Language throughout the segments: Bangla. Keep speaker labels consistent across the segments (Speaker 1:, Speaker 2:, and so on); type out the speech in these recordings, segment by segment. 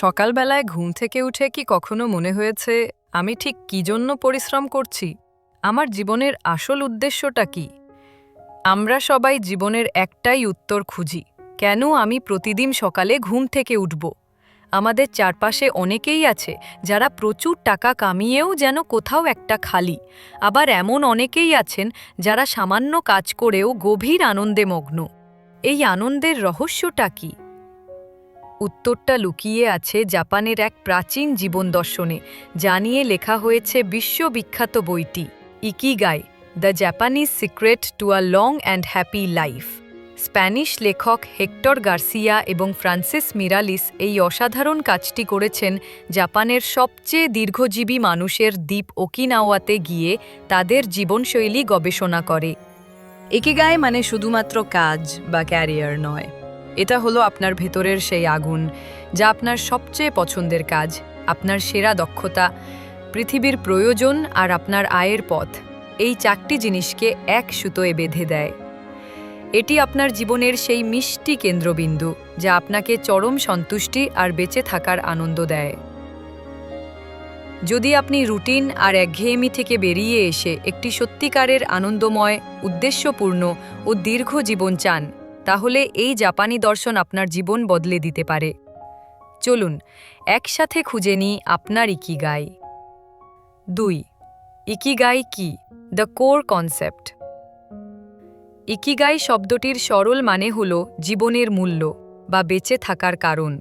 Speaker 1: সকালবেলায় ঘুম থেকে উঠে কি কখনো মনে হয়েছে, আমি ঠিক কী জন্য পরিশ্রম করছি? আমার জীবনের আসল উদ্দেশ্যটা কি? আমরা সবাই জীবনের একটাই উত্তর খুঁজি, কেন আমি প্রতিদিন সকালে ঘুম থেকে উঠব? আমাদের চারপাশে অনেকেই আছে, যারা প্রচুর টাকা কামিয়েও যেন কোথাও একটা খালি। আবার এমন অনেকেই আছেন, যারা সামান্য কাজ করেও গভীর আনন্দে মগ্ন। এই আনন্দের রহস্যটা কী? উত্তরটা লুকিয়ে আছে জাপানের এক প্রাচীন জীবন দর্শনে, যা নিয়ে লেখা হয়েছে বিশ্ববিখ্যাত বইটি, Ikigai, the Japanese secret to a long and happy life. Spanish লেখক হেক্টর গার্সিয়া এবং ফ্রান্সিস মিরালিস এই অসাধারণ কাজটি করেছেন জাপানের সবচেয়ে দীর্ঘজীবী মানুষের দ্বীপ ওকিনাওয়াতে গিয়ে তাদের জীবনশৈলী গবেষণা করে। একিগাই মানে শুধুমাত্র কাজ বা ক্যারিয়ার নয়। এটা হলো আপনার ভেতরের সেই আগুন, যা আপনার সবচেয়ে পছন্দের কাজ, আপনার সেরা দক্ষতা, পৃথিবীর প্রয়োজন আর আপনার আয়ের পথ। এই চারটি জিনিসকে এক সুতোয় বেঁধে দেয়। এটি আপনার জীবনের সেই মিষ্টি কেন্দ্রবিন্দু, যা আপনাকে চরম সন্তুষ্টি আর বেঁচে থাকার আনন্দ দেয়। যদি আপনি রুটিন আর একঘেয়েমি থেকে বেরিয়ে এসে একটি সত্যিকারের আনন্দময়, উদ্দেশ্যপূর্ণ ও দীর্ঘ জীবন চান তাহলে এই জাপানি দর্শন আপনার জীবন বদলে দিতে পারে। চলুন, একসাথে খুঁজে নিই আপনার ইকিগাই। দুই, ইকিগাই কি? The core concept. ইকিগাই শব্দটির সরল মানে হল জীবনের মূল্য বা বেঁচে থাকার কারণ।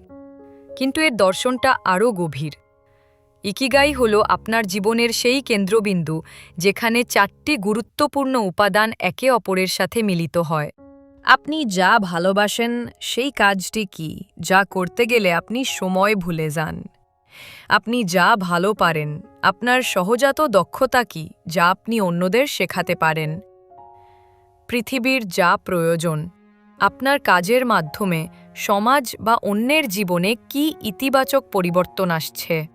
Speaker 1: কিন্তু এর দর্শনটা আরও গভীর। ইকিগাই হল আপনার জীবনের সেই কেন্দ্রবিন্দু যেখানে চারটি গুরুত্বপূর্ণ উপাদান একে অপরের সাথে মিলিত হয়। আপনি যা ভালোবাসেন, সেই কাজটি কি, যা করতে গেলে আপনি সময় ভুলে যান? আপনি যা ভালো পারেন, আপনার সহজাত দক্ষতা কি, যা আপনি অন্যদের শেখাতে পারেন? পৃথিবীর যা প্রয়োজন, আপনার কাজের মাধ্যমে সমাজ বা অন্যের জীবনে কি ইতিবাচক পরিবর্তন আসছে?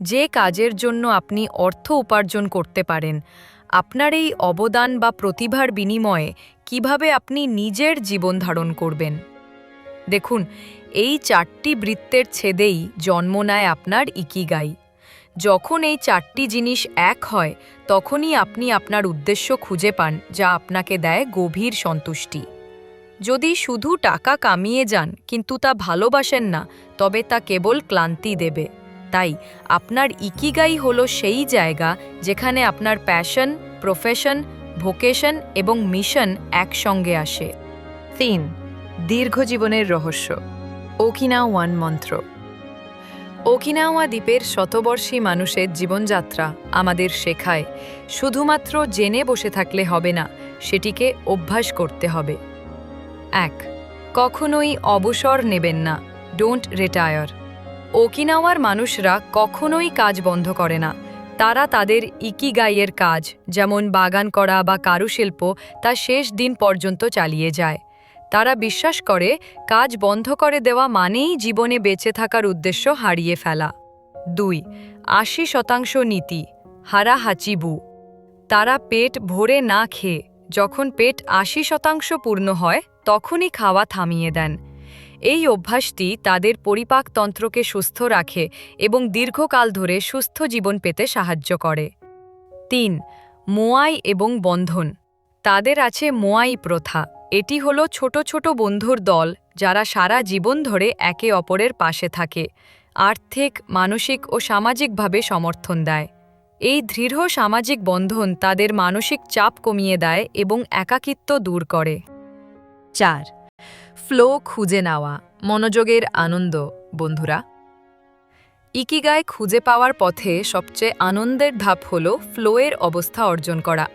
Speaker 1: যে কাজের জন্য আপনি অর্থ উপার্জন করতে পারেন, আপনার এই অবদান বা প্রতিভার বিনিময়ে কীভাবে আপনি নিজের জীবন ধারণ করবেন? দেখুন, এই চারটি বৃত্তের ছেদেই জন্ম নেয় আপনার ইকিগাই। যখন এই চারটি জিনিস এক হয়, তখনই আপনি আপনার উদ্দেশ্য খুঁজে পান, যা আপনাকে দেয় গভীর সন্তুষ্টি। যদি শুধু টাকা কামিয়ে যান, কিন্তু তা ভালোবাসেন না, তবে তা কেবল ক্লান্তি দেবে। তাই, আপনার ইকিগাই হলো সেই জায়গা যেখানে আপনার প্যাশন প্রফেশন ভোকেশন এবং মিশন একসঙ্গে আসে। তিন দীর্ঘজীবনের রহস্য। ওকিনাওয়ান মন্ত্র। ওকিনাওয়া দ্বীপের শতবর্ষী মানুষের জীবনযাত্রা আমাদের শেখায়, শুধুমাত্র জেনে বসে থাকলে হবে না, সেটিকে অভ্যাস করতে হবে। এক, কখনোই অবসর নেবেন না, ডোন্ট রিটায়ার। ওকিনাওয়ার মানুষরা কখনোই কাজ বন্ধ করে না তারা তাদের ইকিগাইয়ের কাজ, যেমন বাগান করা বা কারুশিল্প, তা শেষ দিন পর্যন্ত চালিয়ে যায়। তারা বিশ্বাস করে, কাজ বন্ধ করে দেওয়া মানেই জীবনে বেঁচে থাকার উদ্দেশ্য হারিয়ে ফেলা। দুই, আশি শতাংশ নীতি হারা হাচিবু তারা পেট ভরে না খেয়ে, যখন পেট আশি শতাংশ পূর্ণ হয়, তখনই খাওয়া থামিয়ে দেন। এই অভ্যাসটি তাদের পরিপাকতন্ত্রকে সুস্থ রাখে এবং দীর্ঘকাল ধরে সুস্থ জীবন পেতে সাহায্য করে। তিন, মোয়াই এবং বন্ধন। তাদের আছে মোয়াই প্রথা। এটি হলো ছোট ছোট বন্ধুর দল যারা সারা জীবন ধরে একে অপরের পাশে থাকে, আর্থিক, মানসিক ও সামাজিকভাবে সমর্থন দেয়। এই দৃঢ় সামাজিক বন্ধন তাদের মানসিক চাপ কমিয়ে দেয় এবং একাকিত্ব দূর করে। চার ফ্লো খুঁজে নেওয়া, মনোযোগের আনন্দ, বন্ধুরা। ইকিগায় খুঁজে পাওয়ার পথে সবচেয়ে আনন্দের ধাপ হল ফ্লোয়ের অবস্থা অর্জন করা।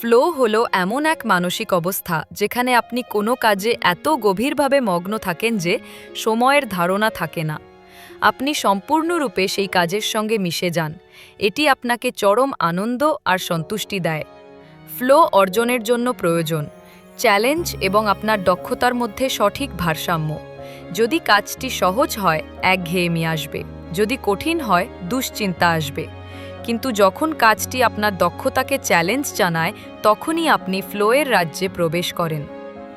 Speaker 1: ফ্লো হল এমন এক মানসিক অবস্থা যেখানে আপনি কোনো কাজে এত গভীরভাবে মগ্ন থাকেন যে সময়ের ধারণা থাকে না। আপনি সম্পূর্ণরূপে সেই কাজের সঙ্গে মিশে যান। এটি আপনাকে চরম আনন্দ আর সন্তুষ্টি দেয়। ফ্লো অর্জনের জন্য প্রয়োজন। চ্যালেঞ্জ এবং আপনার দক্ষতার মধ্যে সঠিক ভারসাম্য। যদি কাজটি সহজ হয়, একঘেয়েমি আসবে। যদি কঠিন হয়, দুশ্চিন্তা আসবে। কিন্তু যখন কাজটি আপনার দক্ষতাকে চ্যালেঞ্জ জানায়, তখনই আপনি ফ্লোয়ের রাজ্যে প্রবেশ করেন।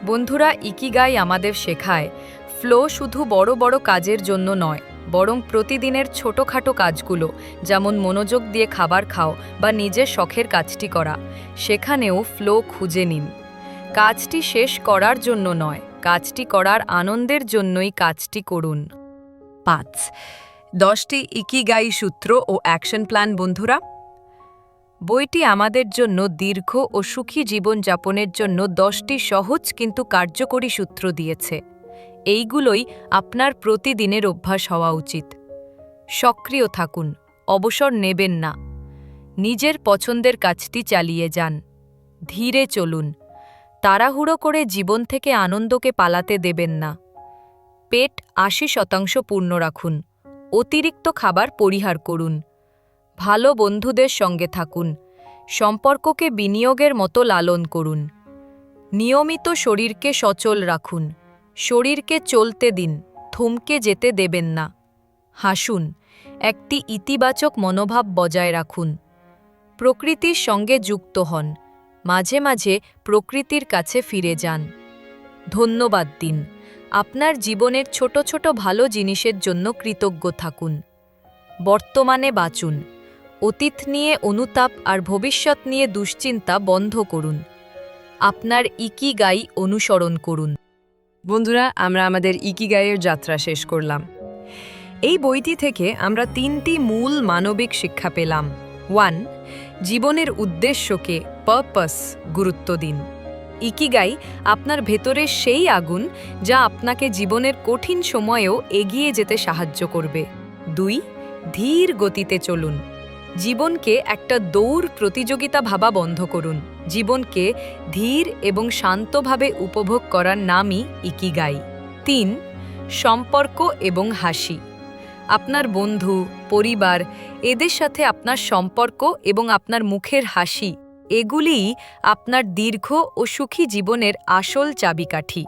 Speaker 1: বন্ধুরা, ইকিগাই আমাদের শেখায়, ফ্লো শুধু বড় বড় কাজের জন্য নয়, বরং প্রতিদিনের ছোটোখাটো কাজগুলো, যেমন মনোযোগ দিয়ে খাবার খাও বা নিজের শখের কাজটি করা। সেখানেও ফ্লো খুঁজে নিন। কাজটি শেষ করার জন্য নয়, কাজটি করার আনন্দের জন্যই কাজটি করুন। পাঁচ, দশটি ইকিগাই সূত্র ও অ্যাকশন প্ল্যান, বন্ধুরা। বইটি আমাদের জন্য দীর্ঘ ও সুখী জীবনযাপনের জন্য দশটি সহজ কিন্তু কার্যকরী সূত্র দিয়েছে। এইগুলোই আপনার প্রতিদিনের অভ্যাস হওয়া উচিত। সক্রিয় থাকুন, অবসর নেবেন না। নিজের পছন্দের কাজটি চালিয়ে যান। ধীরে চলুন। তাড়াহুড়ো করে জীবন থেকে আনন্দকে পালাতে দেবেন না। পেট আশি শতাংশ পূর্ণ রাখুন। অতিরিক্ত খাবার পরিহার করুন। ভালো বন্ধুদের সঙ্গে থাকুন। সম্পর্ককে বিনিয়োগের মতো লালন করুন। নিয়মিত শরীরকে সচল রাখুন। শরীরকে চলতে দিন, থমকে যেতে দেবেন না। হাসুন, একটি ইতিবাচক মনোভাব বজায় রাখুন। প্রকৃতির সঙ্গে যুক্ত হন। মাঝে মাঝে প্রকৃতির কাছে ফিরে যান। ধন্যবাদ দিন। আপনার জীবনের ছোট ছোট ভালো জিনিসের জন্য কৃতজ্ঞ থাকুন। বর্তমানে বাঁচুন। অতীত নিয়ে অনুতাপ আর ভবিষ্যৎ নিয়ে দুশ্চিন্তা বন্ধ করুন। আপনার ইকিগাই অনুসরণ করুন। বন্ধুরা, আমরা আমাদের ইকি ইকিগাইয়ের যাত্রা শেষ করলাম। এই বইটি থেকে আমরা তিনটি মূল মানবিক শিক্ষা পেলাম। ওয়ান, জীবনের উদ্দেশ্যকে পারপাস গুরুত্ব দিন। ইকিগাই আপনার ভেতরে সেই আগুন যা আপনাকে জীবনের কঠিন সময়েও এগিয়ে যেতে সাহায্য করবে। দুই, ধীর গতিতে চলুন। জীবনকে একটা দৌড় প্রতিযোগিতা ভাবা বন্ধ করুন। জীবনকে ধীর এবং শান্তভাবে উপভোগ করার নামই ইকিগাই। তিন, সম্পর্ক এবং হাসি। আপনার বন্ধু, পরিবার, এদের সাথে আপনার সম্পর্ক এবং আপনার মুখের হাসি এগুলিই আপনার দীর্ঘ ও সুখী জীবনের আসল চাবিকাঠি।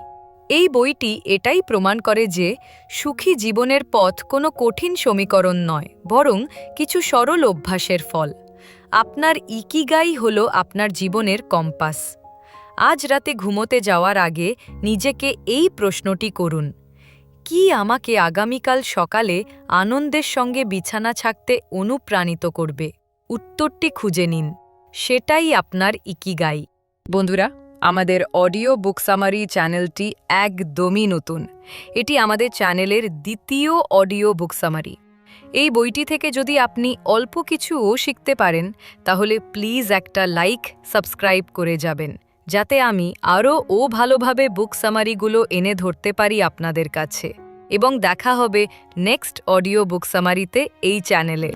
Speaker 1: এই বইটি এটাই প্রমাণ করে যে সুখী জীবনের পথ কোনো কঠিন সমীকরণ নয়, বরং কিছু সরল অভ্যাসের ফল। আপনার ইকিগাই হল আপনার জীবনের কম্পাস। আজ রাতে ঘুমোতে যাওয়ার আগে নিজেকে এই প্রশ্নটি করুন কি আমাকে আগামীকাল সকালে আনন্দের সঙ্গে বিছানা ছাকতে অনুপ্রাণিত করবে? উত্তরটি খুঁজে নিন। সেটাই আপনার ইকিগাই। বন্ধুরা, আমাদের অডিও বুক সামারি চ্যানেলটি একদমই নতুন। এটি আমাদের চ্যানেলের দ্বিতীয় অডিও বুক সামারি। এই বইটি থেকে যদি আপনি অল্প কিছুও শিখতে পারেন, তাহলে প্লিজ একটা লাইক, সাবস্ক্রাইব করে যাবেন। যাতে আমি আরও ও ভালোভাবে বুক সামারিগুলো এনে ধরতে পারি আপনাদের কাছে। এবং দেখা হবে নেক্সট অডিও বুক সামারিতে এই চ্যানেলে।